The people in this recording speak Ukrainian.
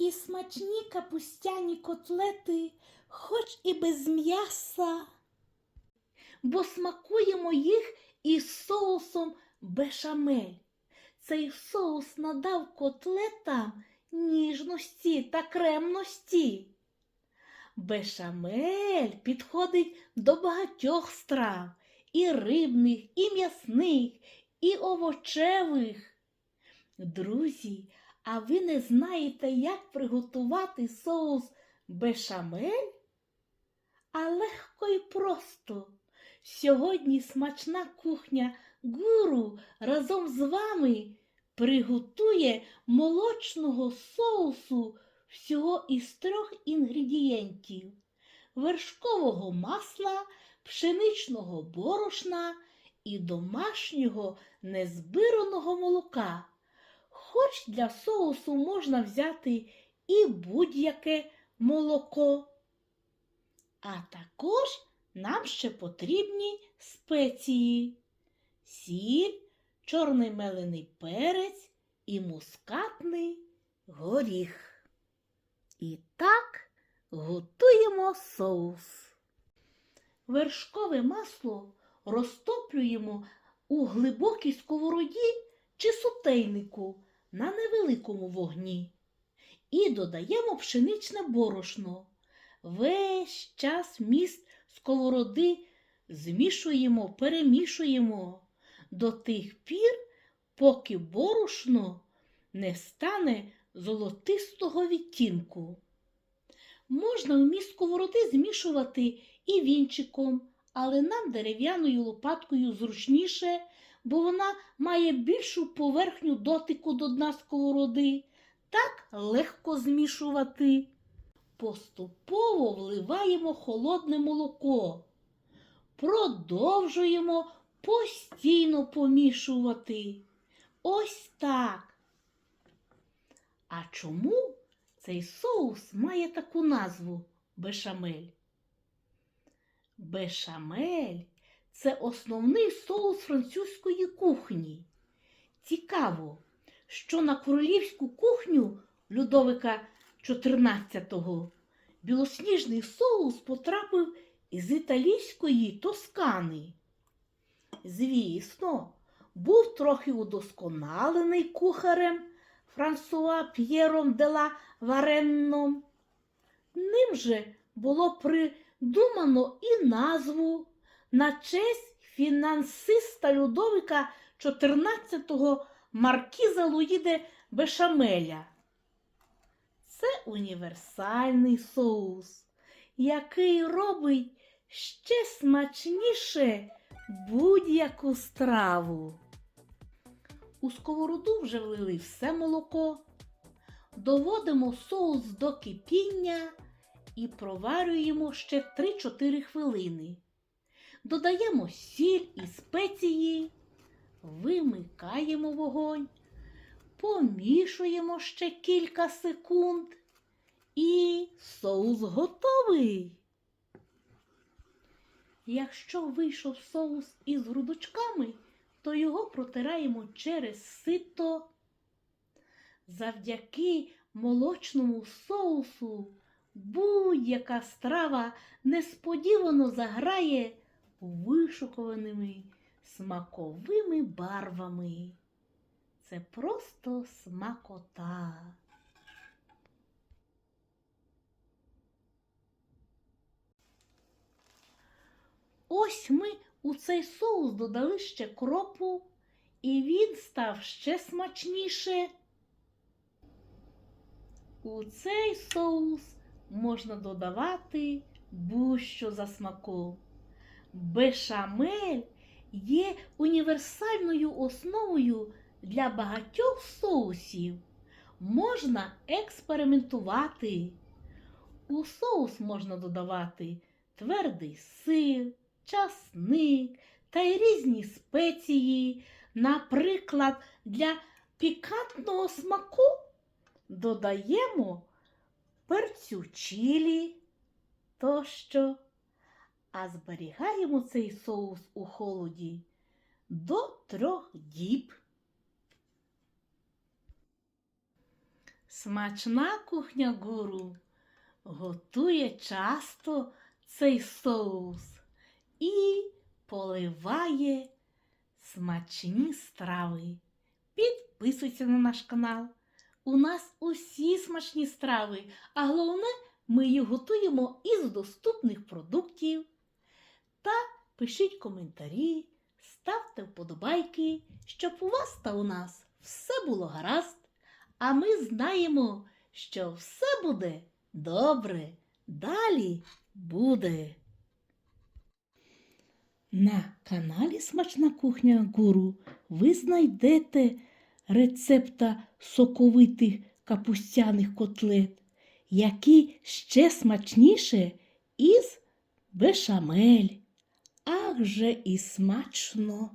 І смачні капустяні котлети, хоч і без м'яса, бо смакуємо їх із соусом бешамель. Цей соус надав котлетам ніжності та кремності. Бешамель підходить до багатьох страв і рибних, і м'ясних, і овочевих. Друзі, а ви не знаєте, як приготувати соус бешамель? А легко і просто. Сьогодні смачна кухня гуру разом з вами приготує молочного соусу всього із трьох інгредієнтів вершкового масла, пшеничного борошна і домашнього незбираного молока. Хоч для соусу можна взяти і будь-яке молоко. А також нам ще потрібні спеції, сіль, чорний мелений перець і мускатний горіх. І так готуємо соус. Вершкове масло розтоплюємо у глибокій сковороді чи сотейнику на невеликому вогні і додаємо пшеничне борошно. Весь час міст сковороди змішуємо, перемішуємо до тих пір, поки борошно не стане золотистого відтінку. Можна в міст сковороди змішувати і вінчиком, але нам дерев'яною лопаткою зручніше, бо вона має більшу поверхню дотику до дна сковороди. Так легко змішувати. Поступово вливаємо холодне молоко. Продовжуємо постійно помішувати. Ось так. А чому цей соус має таку назву бешамель? Бешамель це основний соус французької кухні. Цікаво, що на королівську кухню Людовика XIV білосніжний соус потрапив із італійської тоскани. Звісно, був трохи удосконалений кухарем Франсуа П'єром де ла Варенном. Ним же було придумано і назву на честь фінансиста Людовика XIV маркіза Луїде Бешамеля. Це універсальний соус, який робить ще смачніше будь-яку страву. У сковороду вже влили все молоко, доводимо соус до кипіння і проварюємо ще 3-4 хвилини. Додаємо сіль і спеції, вимикаємо вогонь, помішуємо ще кілька секунд і соус готовий. Якщо вийшов соус із грудочками, то його протираємо через сито. Завдяки молочному соусу будь-яка страва несподівано заграє вишукуваними смаковими барвами. Це просто смакота. Ось ми у цей соус додали ще кропу, і він став ще смачніше. У цей соус можна додавати будь-що за смаком. Бешамель є універсальною основою для багатьох соусів. Можна експериментувати. У соус можна додавати твердий сир, часник та й різні спеції. Наприклад, для пікантного смаку додаємо перцю чилі тощо, а зберігаємо цей соус у холоді до трьох діб. Смачна кухня гуру готує часто цей соус і поливає смачні страви. Підписуйся на наш канал. У нас усі смачні страви, а головне, ми їх готуємо із доступних продуктів. Та пишіть коментарі, ставте вподобайки, щоб у вас та у нас все було гаразд. А ми знаємо, що все буде добре. Далі буде. На каналі Смачна кухня Гуру ви знайдете рецепта соковитих капустяних котлет, які ще смачніше із бешамель. Ах же і смачно!